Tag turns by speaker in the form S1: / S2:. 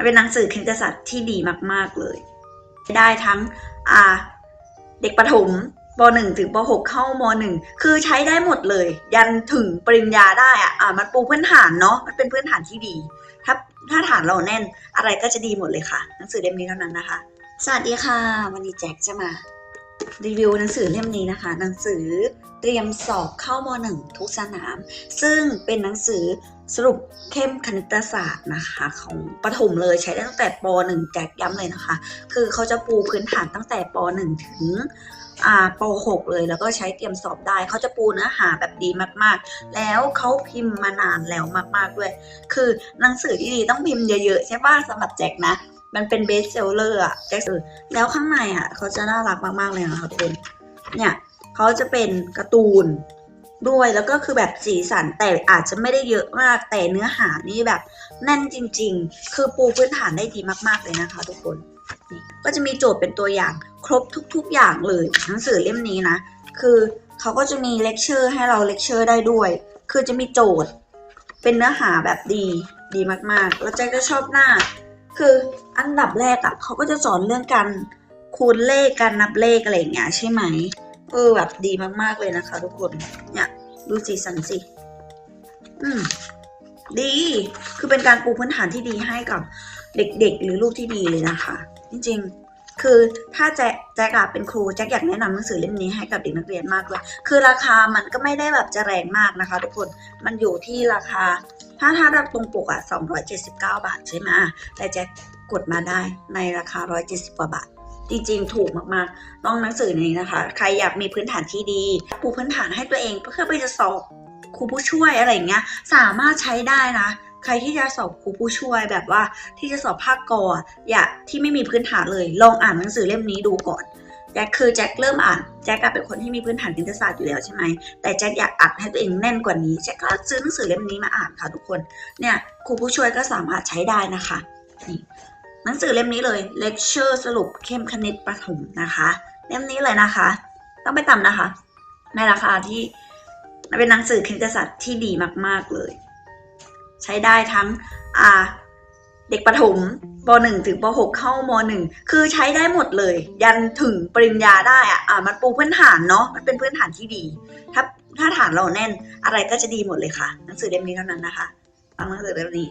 S1: มันเป็นหนังสือคณิตศาสตร์ที่ดีมาก ๆเลย ได้ทั้งอ่าเด็กประถมป .1 ถึงป .6 เข้าม .1 คือใช้ได้หมดเลย ยันถึงปริญญาได้อะอ่ามันปูพื้นฐานเนาะมันเป็นพื้นฐานที่ดี ถ้าถ้าฐานเราแน่นอะไรก็จะดีหมดเลยค่ะ หนังสือเล่มนี้เท่านั้นนะคะ สวัสดีค่ะ วันนี้แจ็คจะมา รีวิวหนังสือเล่มนี้นะคะ หนังสือเตรียมสอบเข้าม .1 ทุกสนาม ซึ่งเป็นหนังสือสรุปเข้มคณิตศาสตร์นะคะของประถมเลยใช้ได้ตั้งแต่ป .1 แจกย้ำเลยนะคะ คือเขาจะปูพื้นฐานตั้งแต่ป .1 ถึงป .6 เลยแล้วก็ใช้เตรียมสอบได้ เขาจะปูเนื้อหาแบบดีมากๆ แล้วเขาพิมพ์มานานแล้วมากๆด้วย คือหนังสือที่ดีต้องพิมพ์เยอะๆ ใช่ป่ะสำหรับแจ็คนะ มันเป็นเบสเซลเลอร์อะแจ็คเออแล้วข้างในอะเขาจะน่ารักมากๆเลยนะคะทุกคนเนี่ยเขาจะเป็นการ์ตูนด้วยแล้วก็คือแบบสีสันแต่อาจจะไม่ได้เยอะมากแต่เนื้อหานี่แบบแน่นจริง ๆ คือปูพื้นฐานได้ดีมาก ๆเลยนะคะ ทุกคนก็จะมีโจทย์เป็นตัวอย่างครบทุก ๆ อย่างเลยหนังสือเล่มนี้นะ คือเขาก็จะมีเลคเชอร์ให้เราเลคเชอร์ได้ด้วย คือจะมีโจทย์ เป็นเนื้อหาแบบดีดีมากๆ แล้วใจก็ชอบหน้า คืออันดับแรกอะเขาก็จะสอนเรื่องการคูณเลขการนับเลขอะไรอย่างเงี้ยใช่ไหมเออแบบดีมากๆเลยนะคะ ทุกคนเนี่ยดูสีสันสิอืมดี คือเป็นการปูพื้นฐานที่ดีให้กับเด็กๆ หรือลูกที่ดีเลยนะคะ จริงๆ คือถ้าแจ๊คแจ๊กอะเป็นครูแจ๊กอยากแนะนำหนังสือเล่มนี้ให้กับเด็กนักเรียนมากเลยคือราคามันก็ไม่ได้แบบจะแรงมากนะคะ ทุกคนมันอยู่ที่ราคา ถ้าถ้าตรงปกอะ279 บาทใช่ไหมแต่แจ๊กกดมาได้ในราคา 170 กว่าบาท จริงๆ ถูกมากๆต้องหนังสือนี้นะคะ ใครอยากมีพื้นฐานที่ดี ปูพื้นฐานให้ตัวเองเพื่อไปจะสอบครูผู้ช่วยอะไรอย่างเงี้ย สามารถใช้ได้นะใครที่จะสอบครูผู้ช่วยแบบว่าที่จะสอบภาคกออยากที่ไม่มีพื้นฐานเลย ลองอ่านหนังสือเล่มนี้ดูก่อน แจ็คคือแจ็คเริ่มอ่านแจ็คอะเป็นคนที่มีพื้นฐานคณิตศาสตร์อยู่แล้วใช่ไหมแต่แจ็คอยากอัดให้ตัวเองแน่นกว่านี้แจ็คก็ซื้อหนังสือเล่มนี้มาอ่านค่ะทุกคนเนี่ยครูผู้ช่วยก็สามารถใช้ได้นะคะนี่หนังสือเล่มนี้เลยเลคเชอร์สรุปเข้มคณิตประถมนะคะ เล่มนี้เลยนะคะ ต้องไปตำนะคะ ในราคาที่เป็นหนังสือคณิตศาสตร์ที่ดีมาก ๆเลย ใช้ได้ทั้งอ่า เด็กประถมป .1 ถึงป .6 เข้าม .1 คือใช้ได้หมดเลย ยันถึงปริญญาได้อะอ่ามันปูพื้นฐานเนาะมันเป็นพื้นฐานที่ดี ถ้าถ้าฐานเราแน่นอะไรก็จะดีหมดเลยค่ะ หนังสือเล่มนี้เท่านั้นนะคะฟังหนังสือเล่มนี้